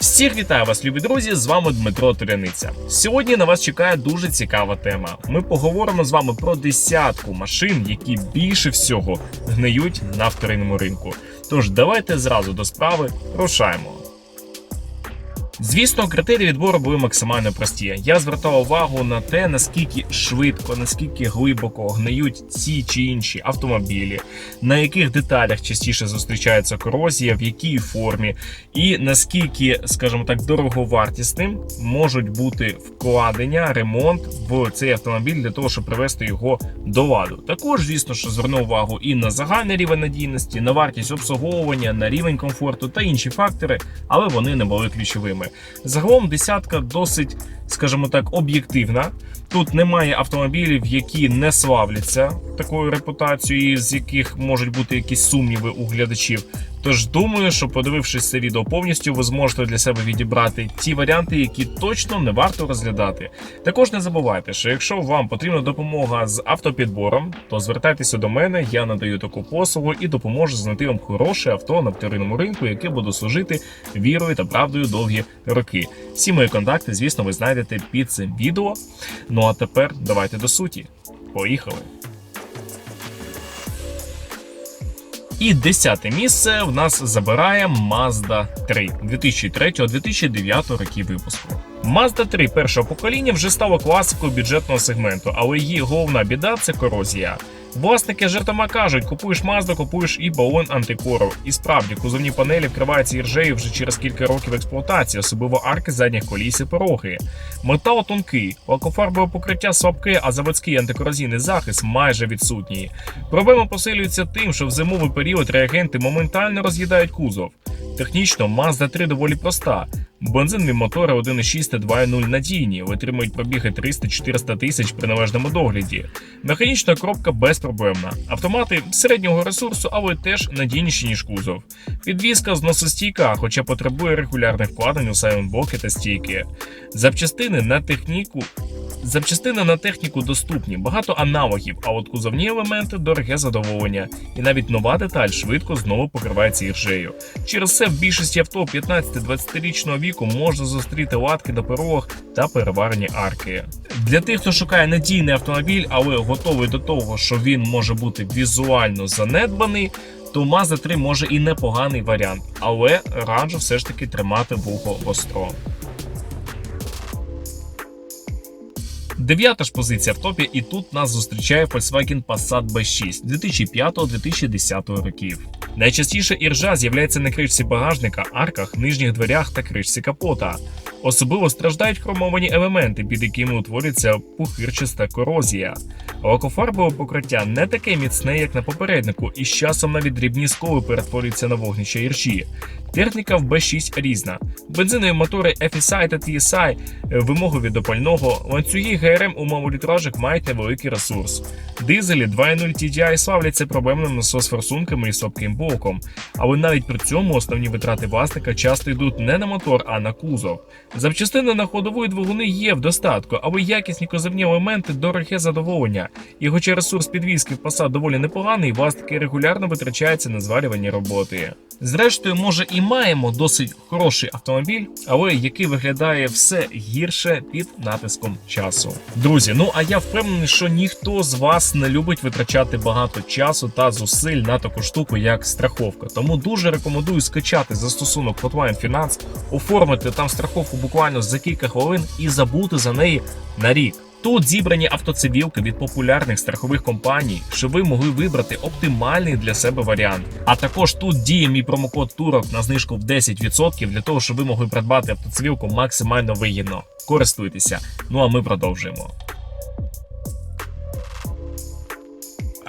Всіх вітаю вас, любі друзі! З вами Дмитро Туряниця. Сьогодні на вас чекає дуже цікава тема. Ми поговоримо з вами про десятку машин, які більше всього гниють на вторинному ринку. Тож давайте зразу до справи рушаємо. Звісно, критерії відбору були максимально прості. Я звертав увагу на те, наскільки швидко, наскільки глибоко гниють ці чи інші автомобілі, на яких деталях частіше зустрічається корозія, в якій формі, і наскільки, скажімо так, дороговартісним можуть бути вкладення, ремонт в цей автомобіль для того, щоб привести його до ладу. Також, звісно, що звернув увагу і на загальний рівень надійності, на вартість обслуговування, на рівень комфорту та інші фактори, але вони не були ключовими. Загалом десятка досить, скажімо так, об'єктивна. Тут немає автомобілів, які не славляться такою репутацією, з яких можуть бути якісь сумніви у глядачів. Тож думаю, що подивившись це відео повністю, ви зможете для себе відібрати ті варіанти, які точно не варто розглядати. Також не забувайте, що якщо вам потрібна допомога з автопідбором, то звертайтеся до мене, я надаю таку послугу і допоможу знайти вам хороше авто на вторинному ринку, яке буде служити вірою та правдою довгі роки. Всі мої контакти, звісно, ви знайдете під цим відео. Ну а тепер давайте до суті. Поїхали! І десяте місце в нас забирає Mazda 3 2003-2009 років випуску. Mazda 3 першого покоління вже стала класикою бюджетного сегменту, але її головна біда це корозія. Власники жартома кажуть, купуєш Mazda, купуєш і балон антикору. І справді, кузовні панелі вкриваються іржею вже через кілька років експлуатації, особливо арки задніх коліс і пороги. Метал тонкий, лакофарбове покриття слабке, а заводський антикорозійний захист майже відсутній. Проблема посилюється тим, що в зимовий період реагенти моментально роз'їдають кузов. Технічно Mazda 3 доволі проста. Бензинові мотори 1.6 та 2.0 надійні, витримують пробіги 300-400 тисяч при належному догляді. Механічна коробка безпроблемна. Автомати середнього ресурсу, але теж надійніші, ніж кузов. Підвізка зносостійка, хоча потребує регулярних вкладень у сайлентблоки та стійки. Запчастини на техніку. Запчастини на техніку доступні, багато аналогів, а от кузовні елементи дороге задоволення, і навіть нова деталь швидко знову покривається іржею. Через це в більшості авто 15-20-річного віку можна зустріти латки на порогах та переварені арки. Для тих, хто шукає надійний автомобіль, але готовий до того, що він може бути візуально занедбаний. То Mazda 3 може і непоганий варіант, але раджу все ж таки тримати вухо востро. Дев'ята ж позиція в топі, і тут нас зустрічає Volkswagen Passat B6 2005-2010 років. Найчастіше іржа з'являється на кришці багажника, арках, нижніх дверях та кришці капота. Особливо страждають хромовані елементи, під якими утворюється пухирчаста корозія. Лакофарбове покриття не таке міцне, як на попереднику, і з часом навіть дрібні сколи перетворюються на вогнище іржі. Техніка в B6 різна. Бензинові мотори FSI та TSI вимогові до пального, ланцюги ГРМ у малолітражах мають невеликий ресурс. Дизелі 2.0 TDI славляться проблемними насос-форсунками і слабким блоком, але навіть при цьому основні витрати власника часто йдуть не на мотор, а на кузов. Запчастини на ходової двигуни є в достатку, але якісні козивні елементи дороге задоволення. І хоча ресурс підвізки в посад доволі непоганий, власники регулярно витрачаються на зварювані роботи. Зрештою, може і маємо досить хороший автомобіль, але який виглядає все гірше під натиском часу. Друзі, ну а я впевнений, що ніхто з вас не любить витрачати багато часу та зусиль на таку штуку, як страховка. Тому дуже рекомендую скачати застосунок Hotline Finance, оформити там страховку буквально за кілька хвилин і забути за неї на рік. Тут зібрані автоцивілки від популярних страхових компаній, щоб ви могли вибрати оптимальний для себе варіант. А також тут діє мій промокод турок на знижку в 10% для того, щоб ви могли придбати автоцивілку максимально вигідно. Користуйтеся. Ну а ми продовжуємо.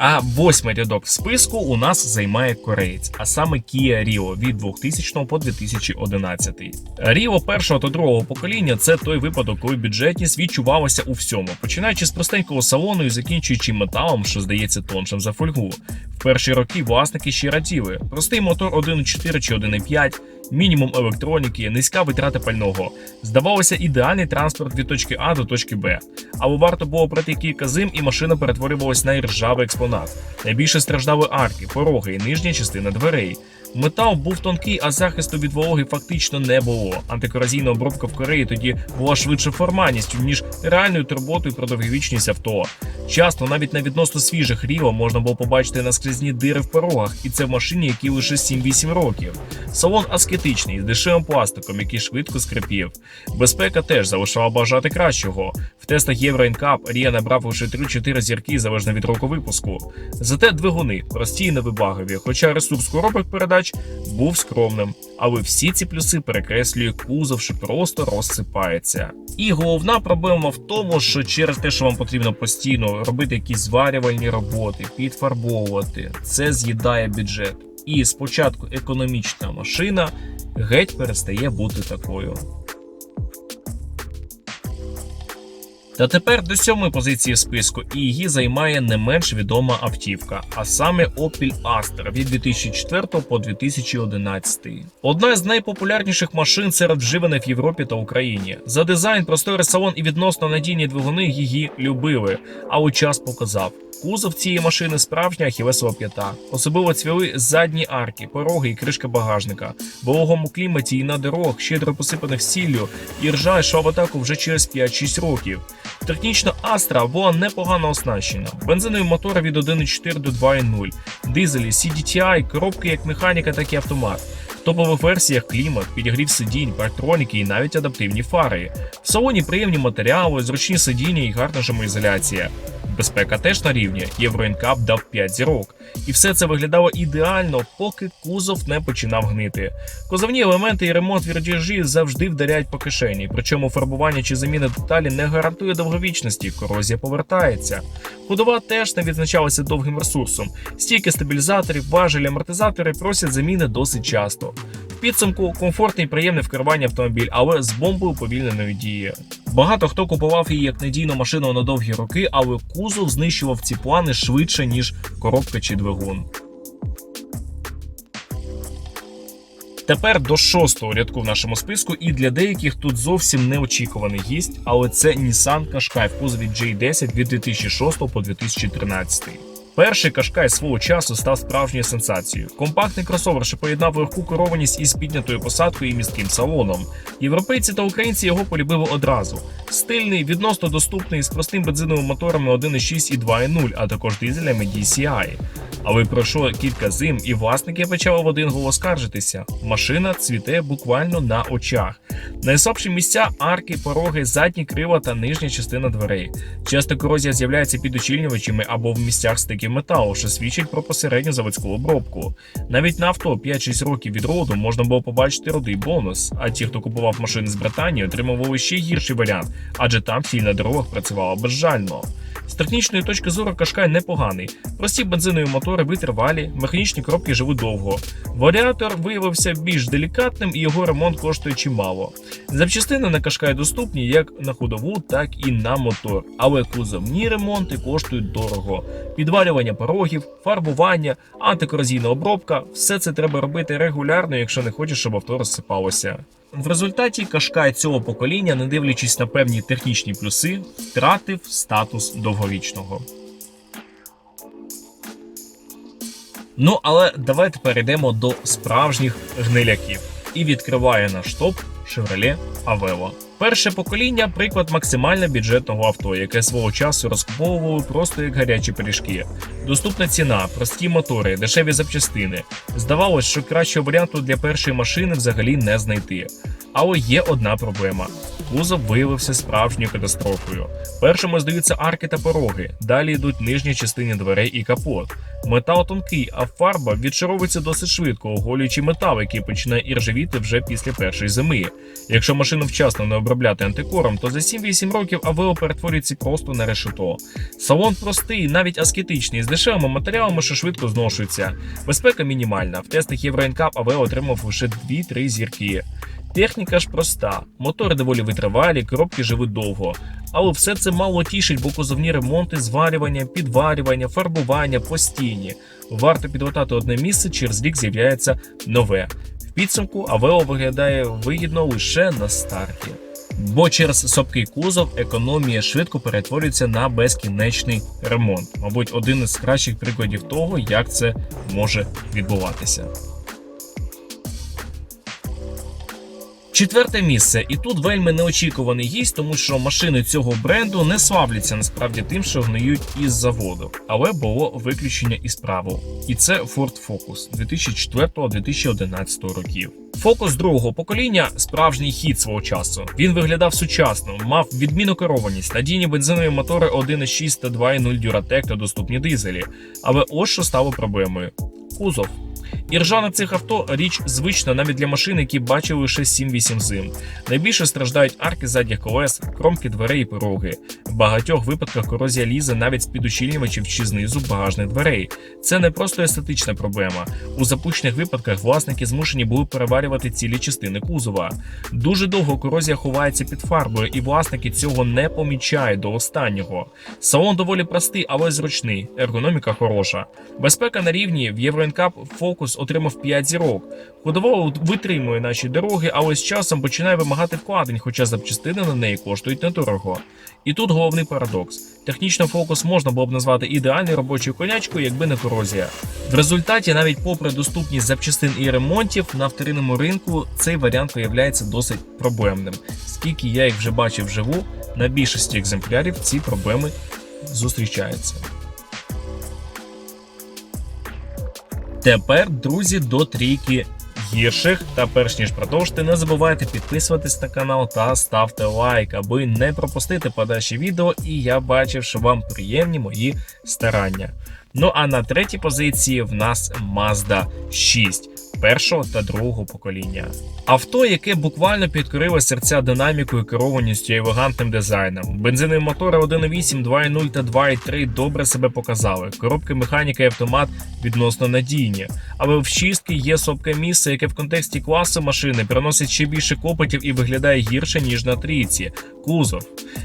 А восьмий рядок в списку у нас займає кореєць, а саме Kia Rio від 2000 по 2011. Rio першого та другого покоління це той випадок, коли бюджетність відчувалася у всьому, починаючи з простенького салону і закінчуючи металом, що здається тоншим за фольгу. В перші роки власники ще раділи. Простий мотор 1.4 чи 1.5, мінімум електроніки, низька витрата пального. Здавалося, ідеальний транспорт від точки А до точки Б. Але варто було пройти кілька зим, і машина перетворювалась на іржавий експонат. Найбільше страждали арки, пороги і нижня частина дверей. Метал був тонкий, а захисту від вологи фактично не було. Антикоразійна обробка в Кореї тоді була швидше формальністю, ніж реальною турботою про довговічність авто. Часто навіть на відносно свіжих ріо можна було побачити наскрізні дири в порогах, і це в машині, якій лише 7-8 років. Салон аскетичний з дешевим пластиком, який швидко скрипів. Безпека теж залишала бажати кращого. Тестах Euro NCAP Рія набрав лише 3-4 зірки залежно від року випуску. Зате двигуни прості і невибагливі, хоча ресурс коробок передач був скромним. Але всі ці плюси перекреслює кузов, що просто розсипається. І головна проблема в тому, що через те, що вам потрібно постійно робити якісь зварювальні роботи, підфарбовувати, це з'їдає бюджет. І спочатку економічна машина геть перестає бути такою. Та тепер до сьомої позиції в списку, і її займає не менш відома автівка, а саме Opel Astra від 2004 по 2011. Одна з найпопулярніших машин серед вживаних в Європі та Україні. За дизайн, просторий салон і відносно надійні двигуни її любили, а у час показав. Кузов цієї машини справжня ахілесова п'ята. Особливо цвіли задні арки, пороги і кришка багажника. В вологому кліматі і на дорогах, щедро посипаних сіллю, і ржа йшла в атаку вже через 5-6 років. Технічно Astra була непогано оснащена. Бензинові мотори від 1.4 до 2.0, дизелі, CDTI, коробки як механіка, так і автомат. В топових версіях клімат, підігрів сидінь, партроніки і навіть адаптивні фари. В салоні приємні матеріали, зручні сидіння і гарна жимоізоляція. Безпека теж на рівні. Євроінкап дав 5 зірок. І все це виглядало ідеально, поки кузов не починав гнити. Кузовні елементи і ремонт вірдіжі завжди вдаряють по кишені. Причому фарбування чи заміна деталі не гарантує довговічності, корозія повертається. Ходова теж не відзначалася довгим ресурсом. Стійки стабілізаторів, важелі, амортизатори просять заміни досить часто. Підсумку комфортний і приємний в керуванні автомобіль, але з бомбою повільненої дії. Багато хто купував її як надійну машину на довгі роки, але кузов знищував ці плани швидше, ніж коробка чи двигун. Тепер до шостого рядку в нашому списку, і для деяких тут зовсім неочікуваний гість, але це Nissan Qashqai в кузові J10 від 2006 по 2013. Перший Qashqai свого часу став справжньою сенсацією. Компактний кросовер, що поєднав легку керованість із піднятою посадкою і містким салоном. Європейці та українці його полюбили одразу. Стильний, відносно доступний з простим бензиновими моторами 1.6 і 2.0, а також дизелями DCI. Але пройшло кілька зим, і власники почали в один голос скаржитися. Машина цвіте буквально на очах. Найслабші місця арки, пороги, задні крила та нижня частина дверей. Часто корозія з'являється під очільнювачами або в місцях стиків металу, що свідчить про посередню заводську обробку. Навіть на авто 5-6 років від роду можна було побачити рудий бонус. А ті, хто купував машини з Британії, отримували ще гірший варіант, адже там сіль на дорогах працювала безжально. З технічної точки зору Кашкай непоганий. Прості бензинові мотори витривалі, механічні коробки живуть довго. Варіатор виявився більш делікатним і його ремонт коштує чимало. Запчастини на Кашкай доступні як на ходову, так і на мотор, але кузовні ремонти коштують дорого. Підвалювання порогів, фарбування, антикорозійна обробка все це треба робити регулярно, якщо не хочеш, щоб авто розсипалося. В результаті Кашкай цього покоління, не дивлячись на певні технічні плюси, втратив статус довговічного. Ну, але давайте перейдемо до справжніх гниляків. І відкриває наш топ Chevrolet Aveo. Перше покоління приклад максимально бюджетного авто, яке свого часу розкуповували просто як гарячі пиріжки. Доступна ціна, прості мотори, дешеві запчастини. Здавалось, що кращого варіанту для першої машини взагалі не знайти. Але є одна проблема: кузов виявився справжньою катастрофою. Першими здаються арки та пороги, далі йдуть нижні частини дверей і капот. Метал тонкий, а фарба відшаровується досить швидко, оголюючи метал, який починає іржавіти вже після першої зими. Якщо машину вчасно не обробляти антикором, то за 7-8 років Авео перетворюється просто на решето. Салон простий, навіть аскетичний, з дешевими матеріалами, що швидко зношується. Безпека мінімальна. В тестах NCAP Aveo отримав лише 2-3 зірки. Техніка ж проста, мотори доволі витривалі, коробки живуть довго. Але все це мало тішить, бо кузовні ремонти, зварювання, підварювання, фарбування постійні. Варто підготати одне місце, через рік з'являється нове. В підсумку Авео виглядає вигідно лише на старті. Бо через сопкий кузов економія швидко перетворюється на безкінечний ремонт. Мабуть, один із кращих прикладів того, як це може відбуватися. Четверте місце, і тут вельми неочікуваний гість, тому що машини цього бренду не славляться насправді тим, що гниють із заводу, але було виключення із правил. І це Ford Focus 2004-2011 років. Фокус другого покоління справжній хід свого часу. Він виглядав сучасно, мав відмінну керованість, надійні бензинові мотори 1.6 та 2.0 Duratec та доступні дизелі. Але ось що стало проблемою: кузов. Іржа на цих авто річ звична навіть для машин, які бачили лише 7-8 зим. Найбільше страждають арки задніх колес, кромки дверей і пороги. В багатьох випадках корозія лізе навіть з під ущільнювачів чи знизу багажних дверей. Це не просто естетична проблема. У запущених випадках власники змушені були переварювати цілі частини кузова. Дуже довго корозія ховається під фарбою, і власники цього не помічають до останнього. Салон доволі простий, але зручний. Ергономіка хороша. Безпека на рівні в Євроінкап Focus отримав 5 зірок. Ходово витримує наші дороги, але з часом починає вимагати вкладень, хоча запчастини на неї коштують недорого. І тут головний парадокс: технічно фокус можна було б назвати ідеальною робочою конячкою, якби не корозія. В результаті, навіть попри доступність запчастин і ремонтів на вторинному ринку, цей варіант виявляється досить проблемним. Скільки я їх вже бачив вживу, на більшості екземплярів ці проблеми зустрічаються. Тепер, друзі, до трійки гірших. Та перш ніж продовжити, не забувайте підписуватись на канал та ставте лайк, аби не пропустити подальші відео. І я бачив, що вам приємні мої старання. Ну а на третій позиції в нас Mazda 6 першого та другого покоління. Авто, яке буквально підкорило серця динамікою, керованістю і елегантним дизайном. Бензинові мотори 1.8, 2.0 та 2.3 добре себе показали. Коробки механіка і автомат відносно надійні. Але в шістки є сопке місце, яке в контексті класу машини приносить ще більше копотів і виглядає гірше ніж на трійці. Кузов.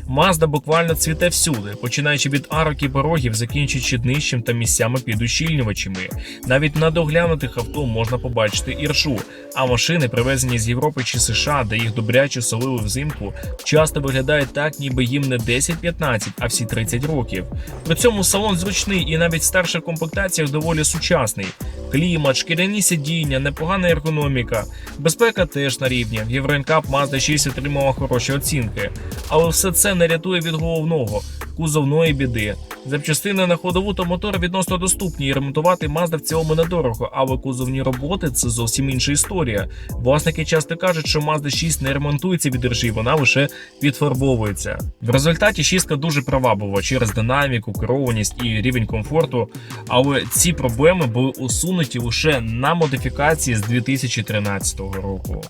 Мазда буквально цвіте всюди, починаючи від арок і порогів, закінчуючи днищем та місцями під ущільнювачами. Навіть на доглянутих авто можна побачити іршу, а машини, привезені з Європи чи США, де їх добряче солили взимку, часто виглядають так, ніби їм не 10-15, а всі 30 років. При цьому салон зручний і навіть в старших комплектаціях доволі сучасний. Клімат, шкіряні сидіння, непогана ергономіка. Безпека теж на рівні. Євроінкап Mazda 6 отримала хороші оцінки. Але все це не рятує від головного кузовної біди. Запчастини на ходову та мотор відносно доступні, і ремонтувати Mazda в цілому недорого, але кузовні роботи це зовсім інша історія. Власники часто кажуть, що Mazda 6 не ремонтується від держі, вона лише підфарбовується. В результаті шістка дуже приваблива через динаміку, керованість і рівень комфорту. Але ці проблеми були усунуті лише на модифікації з 2013 року.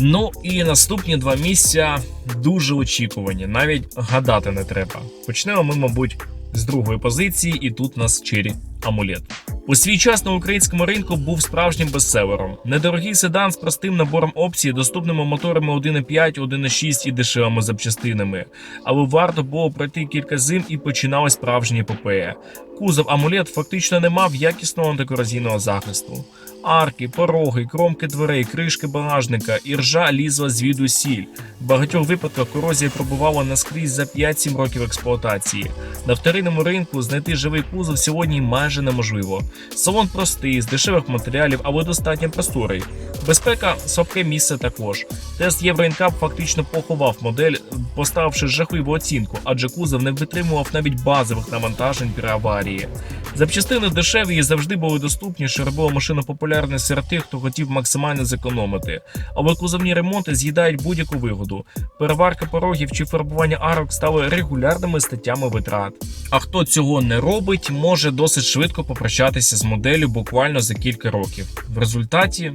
Ну і наступні два місця дуже очікувані, навіть гадати не треба. Почнемо ми, мабуть, з другої позиції, і тут нас чері амулет. У свій час на українському ринку був справжнім бестселером. Недорогий седан з простим набором опцій, доступними моторами 1.5, 1.6 і дешевими запчастинами. Але варто було пройти кілька зим і починалась справжня епопея. Кузов амулет фактично не мав якісного антикорозійного захисту. Арки, пороги, кромки дверей, кришки багажника, і ржа лізла звідусіль. В багатьох випадках корозія пробувала наскрізь за 5-7 років експлуатації. На вторинному ринку знайти живий кузов сьогодні майже неможливо. Салон простий, з дешевих матеріалів, але достатньо просторий. Безпека слабке місце також. Тест Євроінкап фактично поховав модель, поставивши жахливу оцінку, адже кузов не витримував навіть базових навантажень при аварії. Запчастини дешеві і завжди були доступні, що робило машину популярною серед тих, хто хотів максимально зекономити. Але кузовні ремонти з'їдають будь-яку вигоду. Переварка порогів чи фарбування арок стали регулярними статтями витрат. А хто цього не робить, може досить швидко попрощатися з моделлю буквально за кілька років. В результаті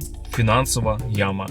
фінансова яма.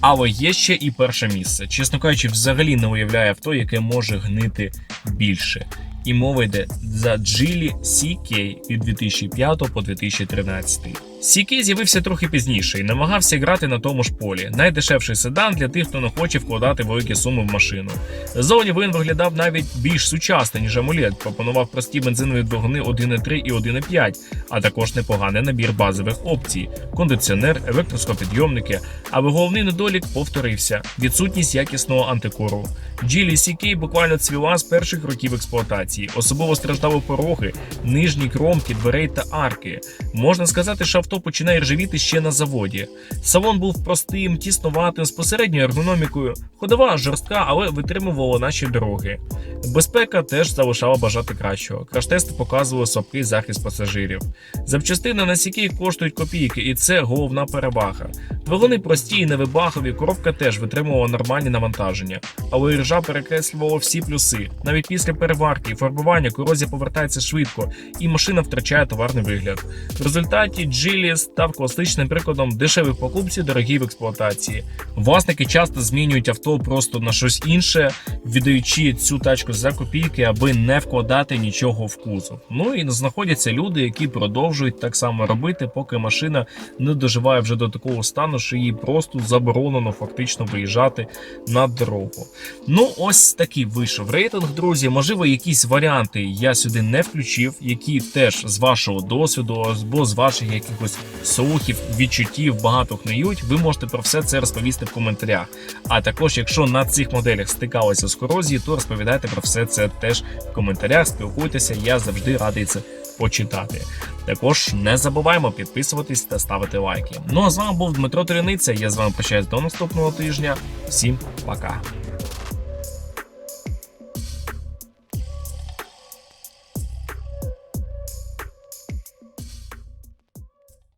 Але є ще і перше місце. Чесно кажучи, взагалі не уявляє авто, яке може гнити більше. І мова йде за Geely CK від 2005 по 2013. Сікей з'явився трохи пізніше і намагався грати на тому ж полі. Найдешевший седан для тих, хто не хоче вкладати великі суми в машину. Зовні він виглядав навіть більш сучасно, ніж амулет. Пропонував прості бензинові двигуни 1.3 і 1.5, а також непоганий набір базових опцій: кондиціонер, електроскопідйомники. Але головний недолік повторився: відсутність якісного антикору. Джилі CK буквально цвіла з перших років експлуатації. Особливо страждали пороги, нижні кромки, дверей та арки. Можна сказати, що авто починає ржавіти ще на заводі. Салон був простим, тіснуватим, з посередньою ергономікою. Ходова жорстка, але витримувала наші дороги. Безпека теж залишала бажати кращого. Краш-тести показували слабкий захист пасажирів. Запчастини на сіки коштують копійки, і це головна перевага. Двигуни прості і невибахові, коробка теж витримувала нормальні навантаження, але іржа перекреслювала всі плюси. Навіть після переварки і фарбування корозія повертається швидко, і машина втрачає товарний вигляд. В результаті Джилі став класичним прикладом дешевих покупців, дорогі в експлуатації. Власники часто змінюють авто просто на щось інше, віддаючи цю тачку за копійки, аби не вкладати нічого в кузов. Ну і знаходяться люди, які продовжують так само робити, поки машина не доживає вже до такого стану, що їй просто заборонено фактично виїжджати на дорогу. Ну, ось такий вийшов рейтинг, друзі. Можливо, якісь варіанти я сюди не включив, які теж з вашого досвіду або з ваших якихось слухів, відчуттів багато хнеють. Ви можете про все це розповісти в коментарях. А також, якщо на цих моделях стикалися з корозією, то розповідайте про все це теж в коментарях. Спілкуйтеся, я завжди радий це почитати. Також не забуваємо підписуватись та ставити лайки. Ну а з вами був Дмитро Триниця. Я з вами прощаюсь до наступного тижня. Всім пока.